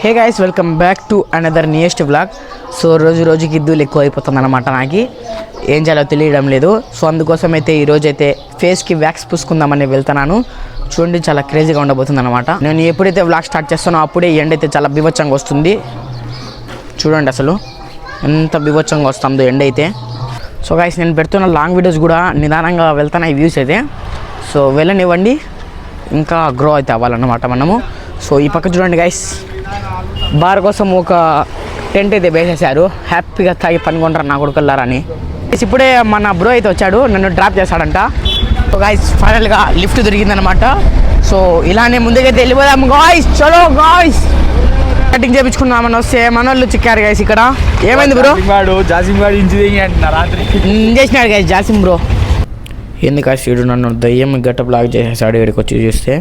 Hey guys welcome back to another newest blog so రోజు రోజుకి ఇద్దులు ఎక్కువ అయిపోతుంది అనమాట నాకు. ఏం చేయాలో తెలియడం లేదు. సో అందుకోసం అయితే ఈరోజు అయితే ఫేస్కి వ్యాక్స్ పూసుకుందామని వెళ్తున్నాను. చూడండి చాలా క్రేజీగా ఉండబోతుంది అనమాట నేను ఎప్పుడైతే వ్లాగ్ స్టార్ట్ చేస్తానో అప్పుడే ఎండ అయితే చాలా బీభత్సంగా వస్తుంది. చూడండి అసలు ఎంత బీభత్సంగా వస్తుందో ఎండ అయితే. సో గైస్ నేను పెడుతున్న లాంగ్ వీడియోస్ కూడా నిదానంగా వెళ్తున్నాయి వ్యూస్ అయితే. సో వెళ్ళనివ్వండి. ఇంకా గ్రో అయితే అవ్వాలన్నమాట మనము. సో ఈ పక్క చూడండి గైస్ బార్ కోసం ఒక టెంట్ అయితే వేసేసారు హ్యాపీగా తాగి పనుకుంటారు నా కొడుకుల్లారని. ఇప్పుడే మన బ్రో అయితే వచ్చాడు. నన్ను డ్రాప్ చేస్తాడంట సో గైస్ ఫైనల్గా లిఫ్ట్ దొరికిందనమాట సో ఇలానే ముందుకైతే వెళ్ళిపోదాం. గాయస్ చలో గాయస్ కటింగ్ చేయించుకున్నామని వస్తే మన వాళ్ళు చిక్కారు గైస్ ఇక్కడ. ఏమైంది బ్రో? వాడు జాసింగ్ వాడు అంటున్నా రాత్రి. ఏం చేసినాడు గైస్ జాసిం బ్రో. ఎందుకు ఆ సీడు నన్ను దయ్యం గట్ట బ్లాక్ చేసేసాడు ఇక్కడికి వచ్చి చూస్తే.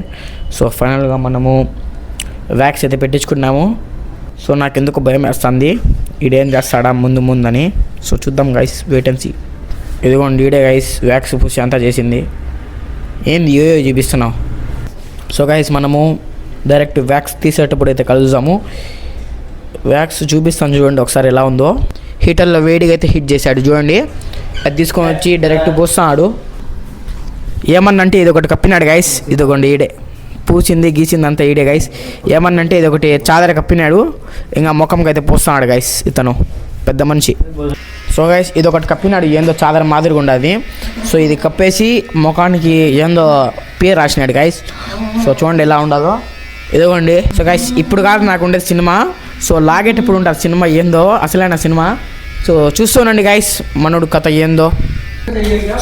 సో ఫైనల్గా మనము వ్యాక్స్ అయితే పెట్టించుకున్నాము. సో నాకు ఎందుకు భయం వేస్తుంది. ఈడేం చేస్తాడా ముందు ముందని. సో చూద్దాం గైస్ వెయిట్ అండ్ సీ ఇదిగోండి ఈడే గైస్ వ్యాక్స్ పూసి అంతా చేసింది. ఏంది యోయో చూపిస్తున్నావు? సో గైస్ మనము డైరెక్ట్ వ్యాక్స్ తీసేటప్పుడు అయితే కలుద్దాము. వ్యాక్స్ చూపిస్తాను చూడండి ఒకసారి ఎలా ఉందో. హీటర్లో వేడిగా అయితే హిట్ చేశాడు చూడండి. అది తీసుకొని వచ్చి డైరెక్ట్ పోస్తున్నాడు ఏమన్నంటే ఇది ఒకటి కప్పినాడు గైస్ ఇదిగోండి ఈడే. పూసింది గీసింది అంతా ఈడే గైస్ ఏమన్నంటే ఇది ఒకటి చాదర కప్పినాడు. ఇంకా ముఖంకి అయితే పూస్తున్నాడు గైస్ ఇతను. పెద్ద మనిషి. సో గైస్ ఇది ఒకటి కప్పినాడు ఏందో చాదర మాదిరిగా ఉండదు. సో ఇది కప్పేసి ముఖానికి ఏందో పేరు రాసినాడు గైస్ సో చూడండి ఎలా ఉండదో ఇదిగోండి. సో గైస్ ఇప్పుడు కాదు నాకు ఉండేది సినిమా. సో లాగేటప్పుడు ఉంటుంది సినిమా ఏందో అసలైన సినిమా. సో చూస్తూనండి గైస్ మనోడు కథ ఏందో.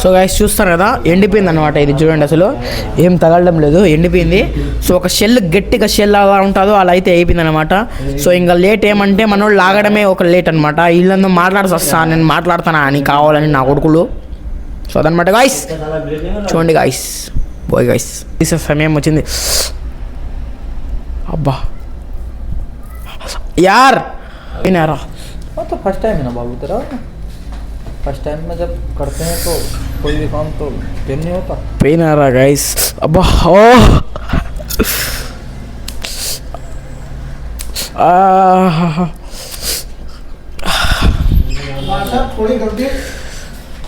సో గైస్ చూస్తారు కదా ఎండిపోయింది అనమాట ఇది చూడండి అసలు. ఏం తగలడం లేదు ఎండిపోయింది. సో ఒక షెల్ గట్టిగా షెల్ అలా ఉంటుందో అలా అయితే అయిపోయింది అనమాట సో ఇంకా లేట్ ఏమంటే మనం లాగడమే ఒక లేట్ అనమాట వీళ్ళందరూ మాట్లాడసి వస్తాను నేను మాట్లాడుతానా అని కావాలని నా కొడుకులు. సో అదనమాట గాయస్ చూడండి గాయస్ బాయ్ గాయస్ తీసే సమయం వచ్చింది. అబ్బా. యార్! వినారా ఫస్ట్ టైం బాబు फ़र्स्ट टाइम में जब करते हैं तो कोई भी काम तो पेन नहीं होता। पेन आ रहा गाइस अब हो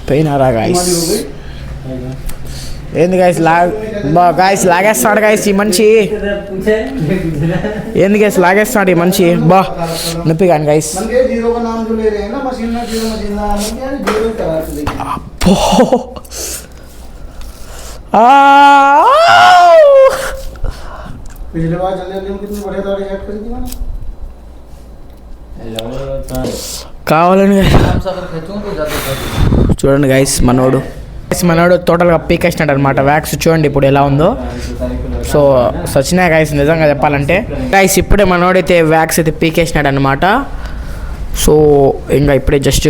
पेन आ रहा गाइस ఏంది గాయస్ బా గాయస్ లాగేస్తాడు గాయస్ ఈ మనిషి. ఏంది గాయస్ లాగేస్తాడు ఈ మనిషి. బా నొప్పి కానీ గాయస్ అబ్బో. కావాలని చూడండి గాయస్ మనోడు. మనోడు టోటల్గా పీకేసినాడు అనమాట వ్యాక్స్ చూడండి ఇప్పుడు ఎలా ఉందో. సో సచినా గైస్ నిజంగా చెప్పాలంటే గైస్ ఇప్పుడే మనోడైతే వ్యాక్స్ అయితే పీకేసినాడు అనమాట సో ఇంకా ఇప్పుడే జస్ట్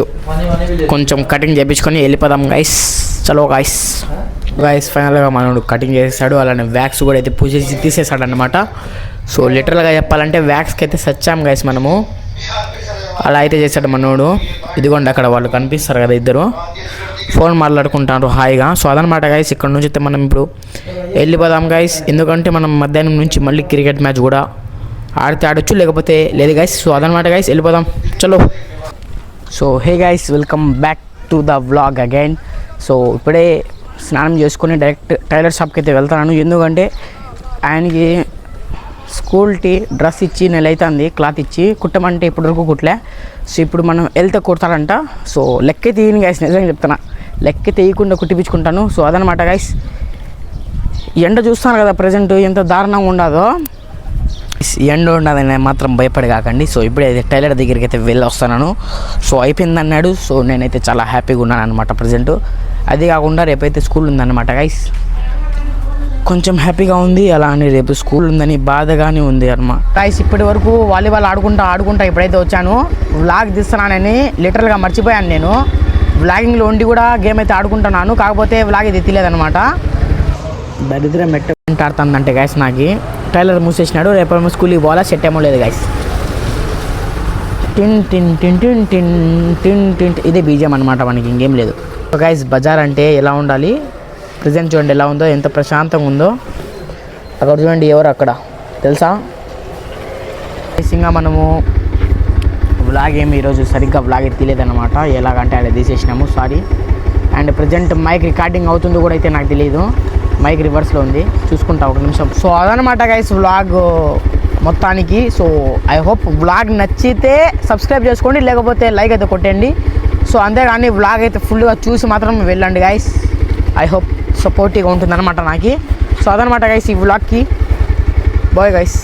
కొంచెం కటింగ్ చేయించుకొని వెళ్ళిపోదాం గైస్ చలో గైస్ గైస్ ఫైనల్గా మనోడు కటింగ్ చేసేసాడు అలానే వ్యాక్స్ కూడా అయితే పూజేసి తీసేసాడు అనమాట సో లిటరల్గా చెప్పాలంటే వ్యాక్స్కి అయితే సచ్చాం గైస్ మనము. అలా అయితే చేశాడు మనోడు ఇదిగోండి అక్కడ వాళ్ళు కనిపిస్తారు కదా ఇద్దరు. ఫోన్ మాట్లాడుకుంటారు. హాయిగా. సో అదనమాట గైస్ ఇక్కడ నుంచి అయితే మనం ఇప్పుడు వెళ్ళిపోదాం గైస్ ఎందుకంటే మనం మధ్యాహ్నం నుంచి మళ్ళీ క్రికెట్ మ్యాచ్ కూడా ఆడితే ఆడొచ్చు లేకపోతే లేదు గైస్ సో అదనమాట గైస్ వెళ్ళిపోదాం చలో. So hey guys welcome back to the vlog again so ఇప్పుడే స్నానం చేసుకొని డైరెక్ట్ టైలర్ షాప్కి అయితే వెళ్తాను ఎందుకంటే ఆయనకి స్కూల్కి డ్రెస్ ఇచ్చి నెల అవుతుంది క్లాత్ ఇచ్చి కుట్టమంటే ఇప్పటివరకు కుట్టలే. సో ఇప్పుడు మనం వెళ్తే కుడతారంట. సో లెక్క తీయని గైస్ నిజంగా చెప్తున్నా. లెక్క తీయకుండా కుట్టిపించుకుంటాను. సో అదనమాట గైస్ ఎండ చూస్తాను కదా ప్రజెంట్ ఎంత దారుణంగా ఉండదో. ఎండ ఉండదని మాత్రం భయపడి కాకండి. సో ఇప్పుడే అయితే టైలర్ దగ్గరికి అయితే వెళ్ళి వస్తున్నాను. సో అయిపోయింది అన్నాడు. సో నేనైతే చాలా హ్యాపీగా ఉన్నాను అనమాట ప్రజెంట్ అది కాకుండా రేపైతే స్కూల్ ఉందన్నమాట గైస్ కొంచెం హ్యాపీగా ఉంది అలా అని రేపు స్కూల్ ఉందని బాధగానే ఉంది అన్నమాట. గైస్ ఇప్పటి వరకు వాలీబాల్ ఆడుకుంటా ఆడుకుంటా ఇప్పుడైతే వచ్చాను. వ్లాగ్ తీస్తున్నానని లిటరల్గా మర్చిపోయాను నేను. వ్లాగింగ్లో ఉండి కూడా గేమ్ అయితే ఆడుకుంటున్నాను. కాకపోతే వ్లాగ్ ఇది తెలియదనమాట దరిద్రం మెట్ట ఆడుతుందంటే గైస్ నాకు. టైలర్ మూసేసినాడు. రేపు స్కూల్కి పోవాలా? సెట్ ఏమో లేదు గైస్ టిన్ టిన్ టిన్ టిన్ టిన్ టిన్ టిన్ ఇదే బీజం అనమాట మనకి ఇంకేం లేదు. గైస్ బజార్ అంటే ఎలా ఉండాలి? ప్రజెంట్ చూడండి ఎలా ఉందో ఎంత ప్రశాంతంగా ఉందో. అక్కడ చూడండి ఎవరు అక్కడ. తెలుసా? గాయస్ ఇంకా మనము వ్లాగ్ ఏమి ఈరోజు సరిగ్గా వ్లాగ్ అయితే తీయలేదన్నమాట. ఎలాగంటే అలా తీసేసినాము sorry and present mic recording అవుతుందో కూడా అయితే నాకు తెలియదు మైక్ రివర్స్లో ఉంది. చూసుకుంటా ఒక నిమిషం. సో అదనమాట గైస్ వ్లాగ్ మొత్తానికి. సో ఐ హోప్ వ్లాగ్ నచ్చితే సబ్స్క్రైబ్ చేసుకోండి లేకపోతే లైక్ అయితే కొట్టండి. సో అంతేగాని వ్లాగ్ అయితే ఫుల్గా చూసి మాత్రం వెళ్ళండి గైస్ ఐ హోప్ సపోర్టివ్గా ఉంటుందన్నమాట నాకు. సో అదనమాట గైస్ ఈ వ్లాగ్కి బాయ్ గైస్